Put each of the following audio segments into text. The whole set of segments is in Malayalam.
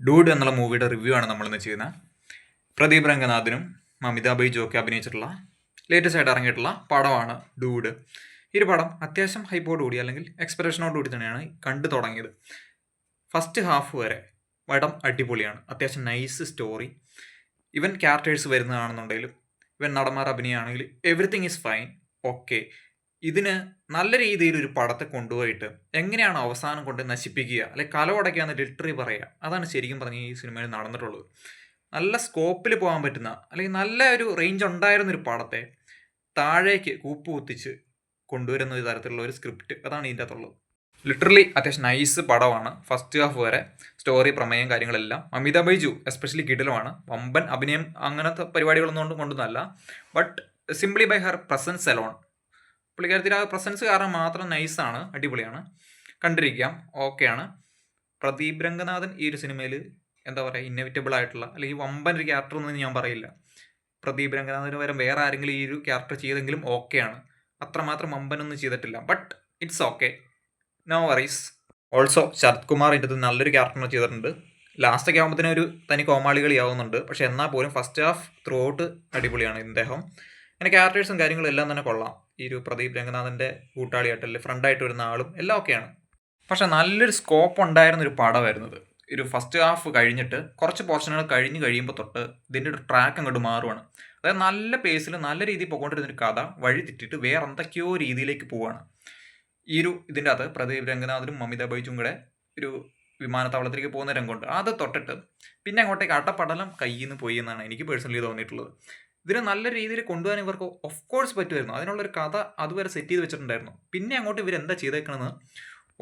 ഡൂഡ് എന്നുള്ള മൂവിയുടെ റിവ്യൂ ആണ് നമ്മളിന്ന് ചെയ്യുന്നത് പ്രദീപ് രംഗനാഥനും മമിതാ ബൈജു ഒക്കെ അഭിനയിച്ചിട്ടുള്ള ലേറ്റസ്റ്റ് ആയിട്ട് ഇറങ്ങിയിട്ടുള്ള പടമാണ് ഡൂഡ്. ഈ ഒരു പടം അത്യാവശ്യം ഹൈപ്പോട് കൂടി അല്ലെങ്കിൽ എക്സ്പെക്ടേഷനോട് കൂടി തന്നെയാണ് കണ്ടു തുടങ്ങിയത്. ഫസ്റ്റ് ഹാഫ് വരെ പടം അടിപൊളിയാണ്. അത്യാവശ്യം നൈസ് സ്റ്റോറി ഇവൻ ക്യാരക്ടേഴ്സ് വരുന്നതാണെന്നുണ്ടെങ്കിലും ഇവൻ നടന്മാർ അഭിനയമാണെങ്കിൽ എവറിത്തിങ് ഈസ് ഫൈൻ ഓക്കെ ഇതിന് നല്ല രീതിയിൽ ഒരു പടത്തെ കൊണ്ടുപോയിട്ട് എങ്ങനെയാണ് അവസാനം കൊണ്ട് നശിപ്പിക്കുക അല്ലെ കല ഉടയ്ക്കുക എന്ന് ലിറ്ററി പറയുക അതാണ് ശരിക്കും പറഞ്ഞ ഈ സിനിമയിൽ നടന്നിട്ടുള്ളത്. നല്ല സ്കോപ്പിൽ പോകാൻ പറ്റുന്ന അല്ലെങ്കിൽ നല്ല ഒരു റേഞ്ച് ഉണ്ടായിരുന്ന ഒരു പടത്തെ താഴേക്ക് കൂപ്പ് കുത്തിച്ച് കൊണ്ടുവരുന്ന ഒരു തരത്തിലുള്ള ഒരു സ്ക്രിപ്റ്റ് അതാണ് ഇതിന്റെ അകത്തുള്ളത്. ലിറ്ററലി അത്യാവശ്യം നൈസ് പടമാണ്. ഫസ്റ്റ് ഹാഫ് വരെ സ്റ്റോറി പ്രമേയം കാര്യങ്ങളെല്ലാം. അമിതാ ബൈജു എസ്പെഷ്യലി കിടിലമാണ്. വമ്പൻ അഭിനയം അങ്ങനത്തെ പരിപാടികളൊന്നും കൊണ്ടൊന്നുമല്ല. But simply by her presence alone പുള്ളിക്കാരത്തിൽ ആ പ്രസൻസ് കാരണം മാത്രം നൈസാണ് അടിപൊളിയാണ്. കണ്ടിരിക്കാം ഓക്കെയാണ് പ്രദീപ് രംഗനാഥൻ ഈ ഒരു സിനിമയിൽ എന്താ പറയുക ഇന്നവിറ്റബിൾ ആയിട്ടുള്ള അല്ലെങ്കിൽ വമ്പൻ ഒരു ക്യാരക്ടർ എന്ന് ഞാൻ പറയില്ല. പ്രദീപ് രംഗനാഥന് വരെ വേറെ ആരെങ്കിലും ഈ ഒരു ക്യാരക്ടർ ചെയ്തെങ്കിലും ഓക്കെയാണ് അത്രമാത്രം വമ്പനൊന്നും ചെയ്തിട്ടില്ല. But it's okay no worries also Sarath Kumar ഇതിന്റെ നല്ലൊരു ക്യാരക്ടർ ചെയ്തിട്ടുണ്ട്. ലാസ്റ്റൊക്കെ ആകുമ്പോഴത്തേനും ഒരു തനി കോമാളികളിയാവുന്നുണ്ട്. പക്ഷെ എന്നാൽ പോലും ഫസ്റ്റ് ഹാഫ് ത്രൂ ഔട്ട് അടിപൊളിയാണ് ഇദ്ദേഹം. അങ്ങനെ ക്യാരക്ടേഴ്സും കാര്യങ്ങളും എല്ലാം തന്നെ കൊള്ളാം. ഈ ഒരു പ്രദീപ് രംഗനാഥന്റെ കൂട്ടാളിയായിട്ട് അല്ലെങ്കിൽ ഫ്രണ്ടായിട്ട് വരുന്ന ആളും എല്ലാം ഒക്കെയാണ്. പക്ഷെ നല്ലൊരു സ്കോപ്പ് ഉണ്ടായിരുന്ന ഒരു പടമായിരുന്നത്. ഒരു ഫസ്റ്റ് ഹാഫ് കഴിഞ്ഞിട്ട് കുറച്ച് പോർഷനുകൾ കഴിഞ്ഞ് കഴിയുമ്പോൾ തൊട്ട് ഇതിന്റെ ഒരു ട്രാക്ക് അങ്ങോട്ട് മാറുവാണ്. അതായത് നല്ല പേസിൽ നല്ല രീതിയിൽ പോയിക്കൊണ്ടിരുന്ന ഒരു കഥ വഴി തെറ്റിട്ട് വേറെ എന്തൊക്കെയോ രീതിയിലേക്ക് പോവാണ്. ഈ ഒരു ഇതിന്റെ അകത്ത് പ്രദീപ് രംഗനാഥനും മമിത ബൈജും കൂടെ ഒരു വിമാനത്താവളത്തിലേക്ക് പോകുന്ന രംഗമുണ്ട്. അത് തൊട്ടിട്ട് പിന്നെ അങ്ങോട്ടേക്ക് അട്ടപ്പടലം കയ്യിൽ നിന്ന് പോയി എന്നാണ് എനിക്ക് പേഴ്സണലി തോന്നിയിട്ടുള്ളത്. ഇതിനെ നല്ല രീതിയിൽ കൊണ്ടുപോകാൻ ഇവർക്ക് ഓഫ് കോഴ്സ് പറ്റുമായിരുന്നു. അതിനുള്ളൊരു കഥ അതുവരെ സെറ്റ് ചെയ്ത് വെച്ചിട്ടുണ്ടായിരുന്നു. പിന്നെ അങ്ങോട്ട് ഇവർ എന്താ ചെയ്തേക്കണമെന്ന്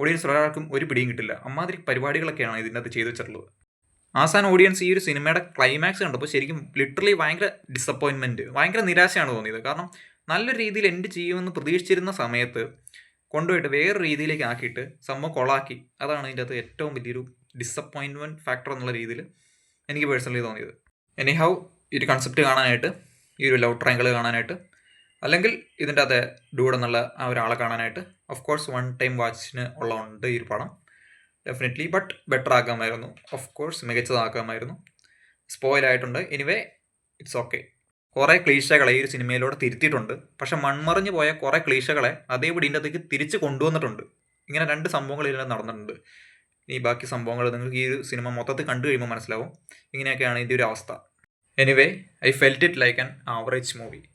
ഓഡിയൻസ് ഒരാൾക്കും ഒരു പിടിയും കിട്ടില്ല. അമ്മാതിരി പരിപാടികളൊക്കെയാണ് ഇതിന്റെ അത് ചെയ്തു വെച്ചിട്ടുള്ളത്. ആസാൻ ഓഡിയൻസ് ഈ ഒരു സിനിമയുടെ ക്ലൈമാക്സ് കണ്ടപ്പോൾ ശരിക്കും ലിറ്ററലി ഭയങ്കര ഡിസപ്പോയിൻമെന്റ് ഭയങ്കര നിരാശയാണ് തോന്നിയത്. കാരണം നല്ല രീതിയിൽ എൻഡ് ചെയ്യുമെന്ന് പ്രതീക്ഷിച്ചിരുന്ന സമയത്ത് കൊണ്ടുപോയിട്ട് വേറെ രീതിയിലേക്ക് ആക്കിയിട്ട് സംഭവം കൊളാക്കി. അതാണ് ഇതിന്റെ അകത്ത് ഏറ്റവും വലിയൊരു ഡിസപ്പോയിൻമെന്റ് ഫാക്ടർ എന്നുള്ള രീതിയിൽ എനിക്ക് പേഴ്സണലി തോന്നിയത്. എനി ഹൗ ഈ ഒരു കൺസെപ്റ്റ് കാണാനായിട്ട് ഈ ഒരു ലവ് ട്രയാങ്കിൾ കാണാനായിട്ട്. അല്ലെങ്കിൽ ഇതിന്റെ അകത്തെ ഡൂഡ് എന്നുള്ള ആ ഒരാളെ കാണാനായിട്ട്. ഓഫ് കോഴ്സ് വൺ ടൈം വാച്ചിന് ഉള്ളതുണ്ട് ഈ ഒരു പടം. ഡെഫിനറ്റ്ലി ബട്ട് ബെറ്റർ ആക്കാമായിരുന്നു. ഓഫ് കോഴ്സ് മികച്ചതാക്കാമായിരുന്നു. സ്പോയിലായിട്ടുണ്ട് എനിവേ ഇറ്റ്സ് ഓക്കെ കുറേ ക്ലീശകളെ ഈ ഒരു സിനിമയിലൂടെ തിരുത്തിയിട്ടുണ്ട്. പക്ഷെ മൺമറിഞ്ഞു പോയ കുറേ ക്ലീശകളെ അതേപടി ഇതിന്റെ അകത്തേക്ക് തിരിച്ച് കൊണ്ടുവന്നിട്ടുണ്ട്. ഇങ്ങനെ രണ്ട് സംഭവങ്ങൾ ഇതിൽ നടന്നിട്ടുണ്ട്. ഈ ബാക്കി സംഭവങ്ങൾ നിങ്ങൾക്ക് ഈ ഒരു സിനിമ മൊത്തത്തിൽ കണ്ടു കഴിയുമ്പോൾ മനസ്സിലാവും. ഇങ്ങനെയൊക്കെയാണ് ഇതിന്റെ ഒരു അവസ്ഥ. Anyway, I felt it like an average movie.